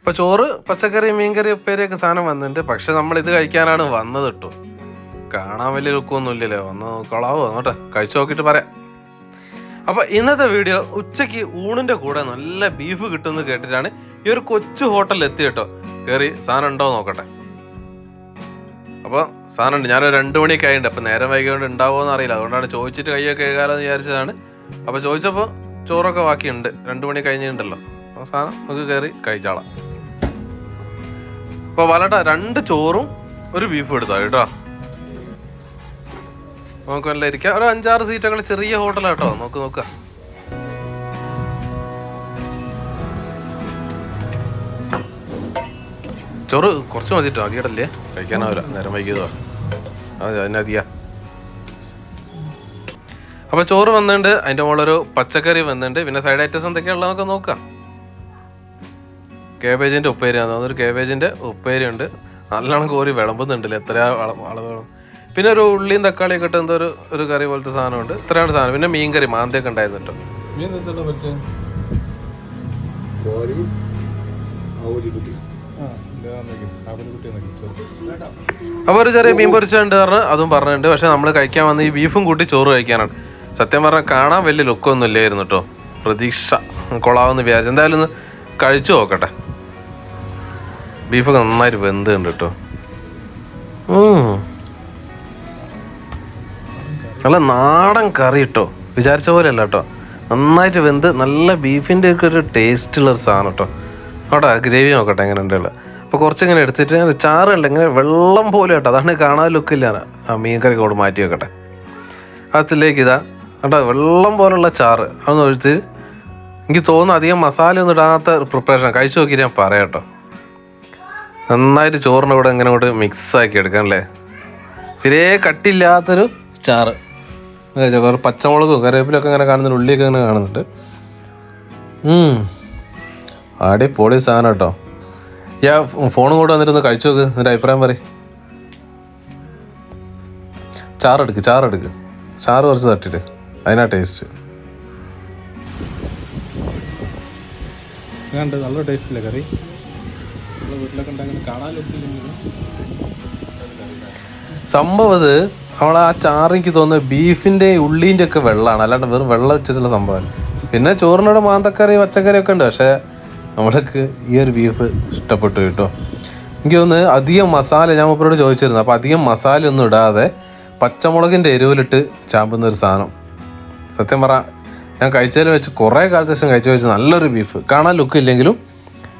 അപ്പോൾ ചോറ് പച്ചക്കറി മീൻകറി ഉപ്പേരിയൊക്കെ സാധനം വന്നിട്ടുണ്ട്. പക്ഷെ നമ്മൾ ഇത് കഴിക്കാനാണ് വന്നത് കേട്ടോ. കാണാൻ വലിയ ലുക്കൊന്നും ഇല്ലല്ലോ ഒന്ന് കൊളാവോ? നോട്ടെ കഴിച്ചു നോക്കിയിട്ട് പറയാം. അപ്പോൾ ഇന്നത്തെ വീഡിയോ ഉച്ചയ്ക്ക് ഊണിന്റെ കൂടെ നല്ല ബീഫ് കിട്ടുമെന്ന് കേട്ടിട്ടാണ് ഈ ഒരു കൊച്ചു ഹോട്ടലിൽ എത്തി കേട്ടോ. കയറി സാധനം ഉണ്ടോ നോക്കട്ടെ. അപ്പോൾ സാധനം ഉണ്ട്. ഞാനൊരു രണ്ട് മണിയൊക്കെ ആയിട്ടുണ്ട്. അപ്പോൾ നേരം വൈകിയോണ്ട് ഉണ്ടാവുമോ എന്ന് അറിയില്ല. അതുകൊണ്ടാണ് ചോദിച്ചിട്ട് കൈയൊക്കെ കഴുകാലെന്ന് വിചാരിച്ചതാണ്. അപ്പോൾ ചോദിച്ചപ്പോൾ ചോറൊക്കെ ബാക്കിയുണ്ട്. രണ്ട് മണി കഴിഞ്ഞിട്ടുണ്ടല്ലോ. സാധനം നമുക്ക് കയറി കഴിച്ചാളാം. അപ്പോൾ വലട്ട രണ്ട് ചോറും ഒരു ബീഫും എടുത്താ കേട്ടോ. നമുക്ക് നല്ല ഇരിക്കാം. ഒരു അഞ്ചാറ് സീറ്റൊക്കെ ചെറിയ ഹോട്ടലാട്ടോ നോക്ക് നോക്ക. ചോറ് കുറച്ച് മതിട്ടോ? അധികടല്ലേ? കഴിക്കാനാവില്ല നേരം വൈകിയതോ. അതെ അതിയാ അപ്പോൾ ചോറ് വന്നിട്ടുണ്ട്. അതിന്റെ മുകളിലൊരു പച്ചക്കറി വന്നിട്ടുണ്ട്. പിന്നെ സൈഡ് ഐറ്റംസ് എന്തൊക്കെയുള്ളതൊക്കെ നോക്കാം. കേബേജിന്റെ ഉപ്പേരിയാണ് അതൊരു കേബേജിന്റെ ഉപ്പേരി ഉണ്ട് നല്ലോണം കോരി വിളമ്പുന്നുണ്ടല്ലേ എത്ര അളവ് പിന്നെ ഒരു ഉള്ളിയും തക്കാളിയൊക്കെ ഇട്ട് എന്തോ ഒരു ഒരു കറി പോലത്തെ സാധനമുണ്ട്. ഇത്രയാണ് സാധനം. പിന്നെ മീൻ കറി മാന്തിയൊക്കെ ഉണ്ടായിരുന്നു അപ്പൊ അപ്പോൾ ഒരു ചെറിയ മീൻ പൊരിച്ചുണ്ട് പറഞ്ഞ് അതും പറഞ്ഞിട്ടുണ്ട്. പക്ഷെ നമ്മൾ കഴിക്കാൻ വന്ന ഈ ബീഫും കൂട്ടി ചോറ് കഴിക്കാനാണ്. സത്യം പറഞ്ഞാൽ കാണാൻ വലിയ ലുക്കൊന്നും ഇല്ലായിരുന്നു കേട്ടോ പ്രതീക്ഷ കൊളാവെന്ന് വിചാരിച്ചു. എന്തായാലും ഒന്ന് കഴിച്ചു നോക്കട്ടെ. ബീഫൊക്കെ നന്നായിട്ട് വെന്തുണ്ട് കേട്ടോ. നല്ല നാടൻ കറി കേട്ടോ. വിചാരിച്ച പോലെ അല്ല കേട്ടോ. നന്നായിട്ട് വെന്ത് നല്ല ബീഫിന്റെ ഒക്കെ ഒരു ടേസ്റ്റുള്ള ഒരു സാധനം കേട്ടോ. കേട്ടോ ഗ്രേവി നോക്കട്ടെ എങ്ങനെ ഉണ്ടല്ലോ അപ്പോൾ കുറച്ചിങ്ങനെ എടുത്തിട്ട് ചാറുണ്ട് ഇങ്ങനെ വെള്ളം പോലെ കേട്ടോ. അതാണ് കാണാൻ ലുക്കില്ല ആ മീൻ കറി കൂടെ മാറ്റി വെക്കട്ടെ. അതിലേക്ക് ഇതാ. കേട്ടോ വെള്ളം പോലുള്ള ചാറ്. അതൊന്ന് ഒഴിച്ച്. എനിക്ക് തോന്നുന്നു അധികം മസാല ഒന്നും ഇടാത്ത പ്രിപ്പറേഷൻ കഴിച്ചു നോക്കിയിട്ട് ഞാൻ പറയാം കേട്ടോ. നന്നായിട്ട് ചോറിന്റെ കൂടെ ഇങ്ങനെ അങ്ങോട്ട് മിക്സ് ആക്കി എടുക്കാം അല്ലേ? തീരെ കട്ടില്ലാത്തൊരു ചാറ്. കുറേ പച്ചമുളകും കറിവേപ്പിലൊക്കെ ഇങ്ങനെ കാണുന്നുണ്ട് ഉള്ളിയൊക്കെ ഇങ്ങനെ കാണുന്നുണ്ട്. അടിപൊളി സാധനം കേട്ടോ. യാ ഫോണും കൂടെ വന്നിട്ടൊന്ന് കഴിച്ചു നോക്ക് നിന്റെ അഭിപ്രായം പറ ചാറെടുക്ക് ചാറെടുക്ക്. ചാറ് കുറച്ച് തട്ടിട്ട് അതിനാ ടേസ്റ്റ് നല്ല ടേസ്റ്റ് ഇല്ലേ കറി? വീട്ടിലൊക്കെ സംഭവം ഇത് നമ്മൾ ആ ചാറിക്ക് തോന്നുന്നത് ബീഫിന്റെ ഉള്ളീന്റെ ഒക്കെ വെള്ളമാണ് അല്ലാണ്ട് വെറും വെള്ളം വെച്ചിട്ടുള്ള സംഭവം പിന്നെ ചോറിനോട് മാന്തക്കറി പച്ചക്കറി ഒക്കെ ഉണ്ട്. പക്ഷെ നമ്മൾക്ക് ഈ ഒരു ബീഫ് ഇഷ്ടപ്പെട്ടു കേട്ടോ. എനിക്ക് തോന്നുന്നു അധികം മസാല ഞാൻ മുപ്പരോട് ചോദിച്ചിരുന്നു. അപ്പോൾ അധികം മസാല ഒന്നും ഇടാതെ പച്ചമുളകിന്റെ എരിവിലിട്ട് ചാമ്പുന്ന ഒരു സാധനം. സത്യം പറ ഞാൻ കഴിച്ചതിൽ വെച്ച് കുറേ കാലത്ത് ശേഷം കഴിച്ചു വെച്ച് നല്ലൊരു ബീഫ്. കാണാൻ ലുക്ക് ഇല്ലെങ്കിലും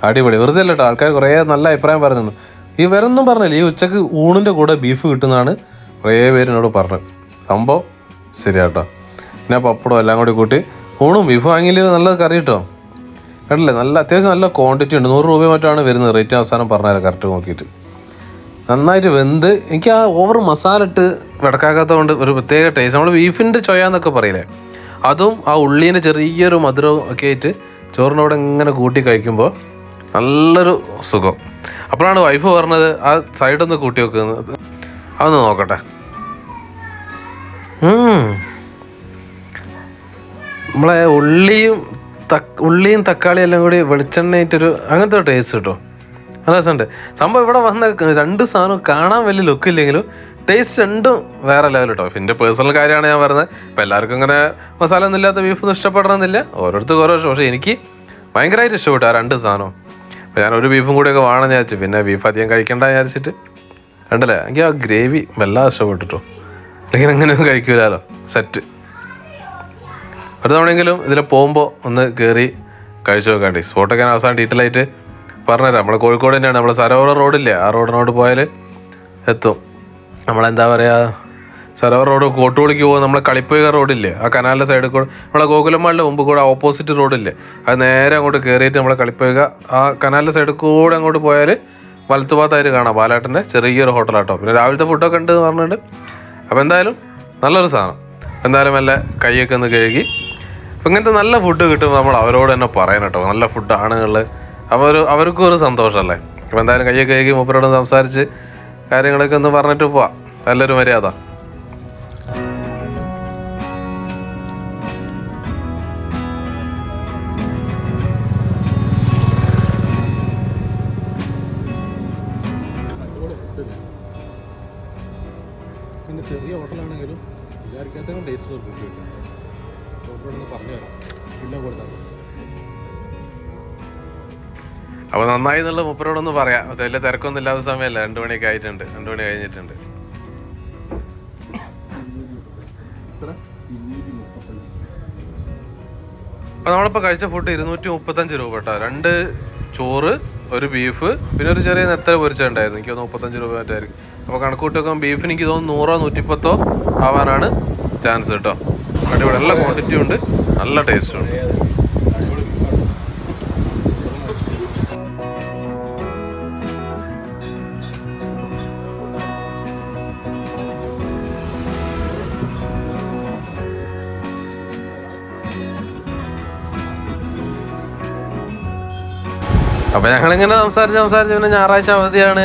അടിപൊളി. വെറുതെ അല്ല കേട്ടോ ആൾക്കാർ കുറേ നല്ല അഭിപ്രായം പറഞ്ഞു ഈ വേറൊന്നും പറഞ്ഞില്ല. ഈ ഉച്ചയ്ക്ക് ഊണിന്റെ കൂടെ ബീഫ് കിട്ടുന്നതാണ് കുറേ പേര് എന്നോട് പറഞ്ഞത്. സംഭവം ശരിയാട്ടോ. പിന്നെ പപ്പടം എല്ലാം കൂടി കൂട്ടി ഊണും ബീഫ് വാങ്ങിയില്ലെങ്കിൽ നല്ല കറി കിട്ടോ കണ്ടില്ലേ നല്ല അത്യാവശ്യം നല്ല ക്വാണ്ടിറ്റി ഉണ്ട്. നൂറ് രൂപ മറ്റാണ് വരുന്നത്. റേറ്റ് അവസാനം പറഞ്ഞാൽ കറക്റ്റ് നോക്കിയിട്ട്. നന്നായിട്ട് വെന്ത് എനിക്ക് ആ ഓവർ മസാല ഇട്ട് വിടക്കാക്കാത്തതുകൊണ്ട് ഒരു പ്രത്യേക ടേസ്റ്റ് നമ്മൾ ബീഫിന്റെ ചൊയാന്നൊക്കെ പറയില്ലേ? അതും ആ ഉള്ളീന്റെ ചെറിയൊരു മധുരവും ഒക്കെ ആയിട്ട് ചോറിനോട് ഇങ്ങനെ കൂട്ടി കഴിക്കുമ്പോൾ നല്ലൊരു സുഖം. അപ്പോഴാണ് വൈഫ് പറഞ്ഞത് ആ സൈഡൊന്ന് കൂട്ടി വെക്കുന്നത് അതൊന്ന് നോക്കട്ടെ. നമ്മളെ ഉള്ളിയും ഉള്ളിയും തക്കാളിയും എല്ലാം കൂടി വെളിച്ചെണ്ണയിട്ടൊരു അങ്ങനത്തെ ടേസ്റ്റ് കിട്ടും? നല്ല രസമുണ്ട്. സംഭവം ഇവിടെ വന്ന രണ്ട് സാധനം കാണാൻ വലിയ ലുക്കില്ലെങ്കിലും ടേസ്റ്റ് രണ്ടും വേറെ ലെവൽ കേട്ടോ എന്റെ പേഴ്സണൽ കാര്യമാണ് ഞാൻ പറയുന്നത് ഇപ്പം എല്ലാവർക്കും ഇങ്ങനെ മസാല ഒന്നും ഇല്ലാത്ത ബീഫ് ഒന്നും ഇഷ്ടപ്പെടണമെന്നില്ല. ഓരോരുത്തർക്ക് ഓരോ പക്ഷേ എനിക്ക് ഭയങ്കരമായിട്ട് ഇഷ്ടപ്പെട്ടു ആ രണ്ട് സാധനവും. അപ്പോൾ ഞാൻ ഒരു ബീഫും കൂടിയൊക്കെ വേണമെന്ന് വിചാരിച്ചു. പിന്നെ ബീഫ് അധികം കഴിക്കണ്ട വിചാരിച്ചിട്ട്. കണ്ടല്ലേ? എനിക്ക് ആ ഗ്രേവി വല്ലാതെ ഇഷ്ടപ്പെട്ടിട്ടോ. അല്ലെങ്കിൽ അങ്ങനെയൊന്നും കഴിക്കൂലോ സെറ്റ് ഒരു തവണയെങ്കിലും ഇതിൽ പോകുമ്പോൾ ഒന്ന് കയറി കഴിച്ചു നോക്കാണ്ടി സ്പോട്ടൊക്കെ ഞാൻ അവസാനം ഡീറ്റെയിൽ ആയിട്ട് പറഞ്ഞുതരാം. നമ്മൾ കോഴിക്കോട് തന്നെയാണ്. നമ്മൾ സരോവര റോഡില്ലേ ആ റോഡിനോട് പോയാൽ എത്തും. നമ്മളെന്താ പറയുക സരോവർ റോഡ് കോട്ടുപൊളിക്ക് പോകുന്ന നമ്മളെ കളിപ്പുക റോഡില്ലേ? ആ കനാലിന്റെ സൈഡിൽ കൂടെ. നമ്മളെ ഗോകുലമാളിന്റെ മുമ്പ് കൂടെ ഓപ്പോസിറ്റ് റോഡില്ലേ? അത് നേരെ അങ്ങോട്ട് കയറിയിട്ട് നമ്മളെ കളിപ്പുക ആ കനാലിന്റെ സൈഡിൽ കൂടെ അങ്ങോട്ട് പോയാൽ വലത്തുഭാഗത്തായിട്ട് കാണാം ബാലാട്ടന്റെ ചെറിയൊരു ഹോട്ടലാട്ടോ. പിന്നെ രാവിലത്തെ ഫുഡൊക്കെ ഉണ്ട് എന്ന് പറഞ്ഞിട്ടുണ്ട്. അപ്പോൾ എന്തായാലും നല്ലൊരു സാധനം. എന്തായാലും വല്ല കൈയൊക്കെ ഒന്ന് കഴുകി. ഇങ്ങനത്തെ നല്ല ഫുഡ് കിട്ടുമ്പോൾ നമ്മൾ അവരോട് തന്നെ പറയണം കേട്ടോ. നല്ല ഫുഡാണ് ഉള്ളത് അപ്പോൾ ഒരു അവർക്കും ഒരു സന്തോഷമല്ലേ? അപ്പോൾ എന്തായാലും കൈയൊക്കെ കഴുകി മൂപ്പരോട് സംസാരിച്ച് കാര്യങ്ങളൊക്കെ ഒന്ന് പറഞ്ഞിട്ട് പോവാം. നല്ലൊരു മര്യാദ. വിചാരിക്കാത്ത ടേസ്റ്റ് ഫുഡ് കിട്ടും പറഞ്ഞു തരാം. പിന്നെ കൊടുത്താൽ അപ്പൊ അപ്പോൾ നന്നായി എന്നുള്ള മുപ്പരോടൊന്ന് പറയാം. വലിയ തിരക്കൊന്നും ഇല്ലാത്ത സമയമല്ല രണ്ട് മണിയൊക്കെ ആയിട്ടുണ്ട്. രണ്ട് മണി കഴിഞ്ഞിട്ടുണ്ട്. ഇത്ര നമ്മളിപ്പോ മുപ്പത്തഞ്ച്. അപ്പോൾ നമ്മളിപ്പോൾ കഴിച്ച ഫുഡ് ഇരുന്നൂറ്റി മുപ്പത്തഞ്ച് രൂപ കേട്ടോ. രണ്ട് ചോറ് ഒരു ബീഫ് പിന്നെ ഒരു ചെറിയ നെത്തര പൊരിച്ചുണ്ടായിരുന്നു എനിക്ക് തോന്നുന്നു മുപ്പത്തഞ്ച് രൂപ മറ്റായിരിക്കും അപ്പോൾ കണക്കൂട്ടൊക്കെ ബീഫിന് എനിക്ക് തോന്നുന്നു നൂറോ നൂറ്റിപ്പത്തോ ആവാനാണ് ചാൻസ് കേട്ടോ. അടിപൊളി. നല്ല ക്വാണ്ടിറ്റി ഉണ്ട്. നല്ല ടേസ്റ്റും ഉണ്ട്. അപ്പോൾ ഞങ്ങളിങ്ങനെ സംസാരിച്ച് സംസാരിച്ച് പിന്നെ ഞായറാഴ്ച അവധിയാണ്.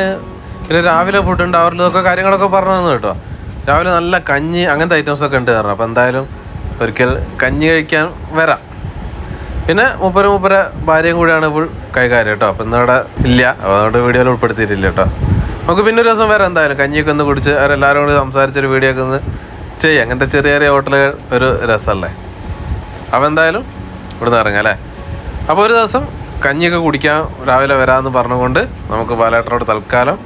പിന്നെ രാവിലെ ഫുഡ് ഉണ്ട് അവരിൽ ഇതൊക്കെ കാര്യങ്ങളൊക്കെ പറഞ്ഞു തന്നു കേട്ടോ. രാവിലെ നല്ല കഞ്ഞി അങ്ങനത്തെ ഐറ്റംസ് ഒക്കെ ഉണ്ട് കാരണം അപ്പോൾ എന്തായാലും ഒരിക്കൽ കഞ്ഞി കഴിക്കാൻ വരാം. പിന്നെ മുപ്പര മുപ്പര ഭാര്യയും കൂടിയാണ് ഇപ്പോൾ കൈകാര്യം കേട്ടോ. അപ്പം ഇന്നിവിടെ ഇല്ല. അതുകൊണ്ട് വീഡിയോയിൽ ഉൾപ്പെടുത്തിയിട്ടില്ല കേട്ടോ. നമുക്ക് പിന്നെ ഒരു ദിവസം വരാം എന്തായാലും കഞ്ഞിയൊക്കെ ഒന്ന് കുടിച്ച് അവരെല്ലാവരും കൂടി സംസാരിച്ചൊരു വീഡിയോ ഒക്കെ ഒന്ന് ചെയ്യാം. അങ്ങനത്തെ ചെറിയ ചെറിയ ഹോട്ടലുകൾ ഒരു രസമല്ലേ? അപ്പോൾ എന്തായാലും ഇവിടുന്ന് ഇറങ്ങാം അല്ലേ? അപ്പോൾ ഒരു ദിവസം കഞ്ഞിയൊക്കെ കുടിക്കാൻ രാവിലെ വരാമെന്ന് പറഞ്ഞുകൊണ്ട് നമുക്ക് പാലേട്ടനോട് തൽക്കാലം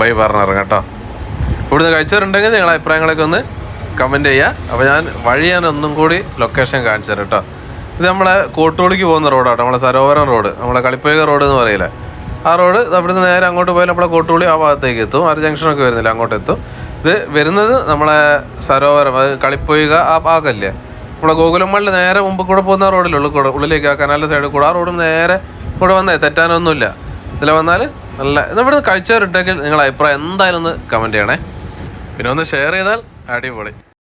ബൈ പറഞ്ഞിറങ്ങാം കേട്ടോ. ഇവിടുന്ന് കഴിച്ചവരുണ്ടെങ്കിൽ നിങ്ങളുടെ അഭിപ്രായങ്ങളൊക്കെ ഒന്ന് കമന്റ് ചെയ്യുക. അപ്പോൾ ഞാൻ വഴി ഞാൻ ഒന്നും കൂടി ലൊക്കേഷൻ കാണിച്ചു തരാം കേട്ടോ. ഇത് നമ്മളെ കോട്ടോളിക്ക് പോകുന്ന റോഡാട്ടോ നമ്മളെ സരോവരം റോഡ് നമ്മളെ കളിപ്പേക റോഡ് എന്ന് പറയില്ല. ആ റോഡ് അവിടുന്ന് നേരെ അങ്ങോട്ട് പോയാൽ നമ്മളെ കോട്ടോളി ആ ഭാഗത്തേക്ക് എത്തും. ആ ജംഗ്ഷനൊക്കെ വരുന്നില്ല അങ്ങോട്ട് എത്തും. ഇത് വരുന്നത് നമ്മളെ സരോവരം അത് കളിപ്പൊയ്ക ആ ഭാഗമല്ലേ നമ്മളെ ഗോകുലമ്മളിൽ നേരെ മുമ്പ് കൂടെ പോകുന്ന റോഡിൽ ഉള്ളിൽ കൂടെ ഉള്ളിലേക്ക് ആ കനാലിന്റെ സൈഡിൽ കൂടെ. ആ റോഡും നേരെ കൂടെ വന്നേ. തെറ്റാനൊന്നുമില്ല. ഇതിൽ വന്നാൽ നല്ല ഇവിടെ കഴിച്ചവരുണ്ടെങ്കിൽ നിങ്ങളുടെ അഭിപ്രായം എന്തായാലും ഒന്ന് കമന്റ് ചെയ്യണേ. പിന്നെ ഒന്ന് ഷെയർ ചെയ്താൽ അടിപൊളി.